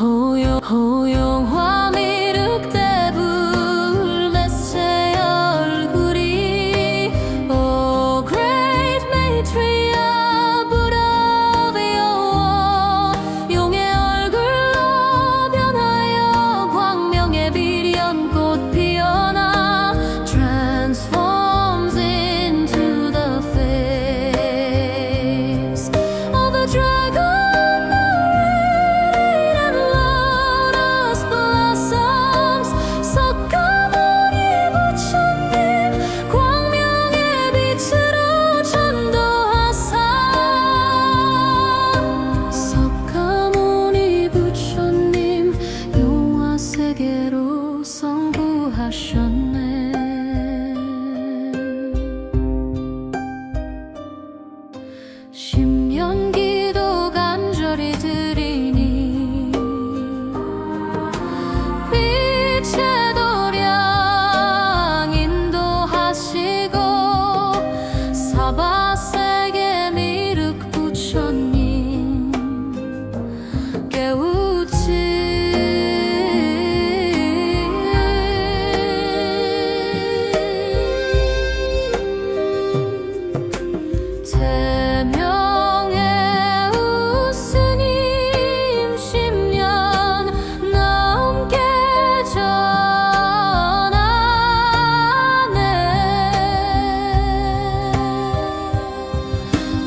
허용, 허용화 미륵대 불매새 얼굴이. Oh great matriarch 용의 얼굴로 변하여 광명의 비련 꽃피 세계로 선구하셨네. 십년 기도 간절히 드리니 빛의 도량 인도하시고 사바사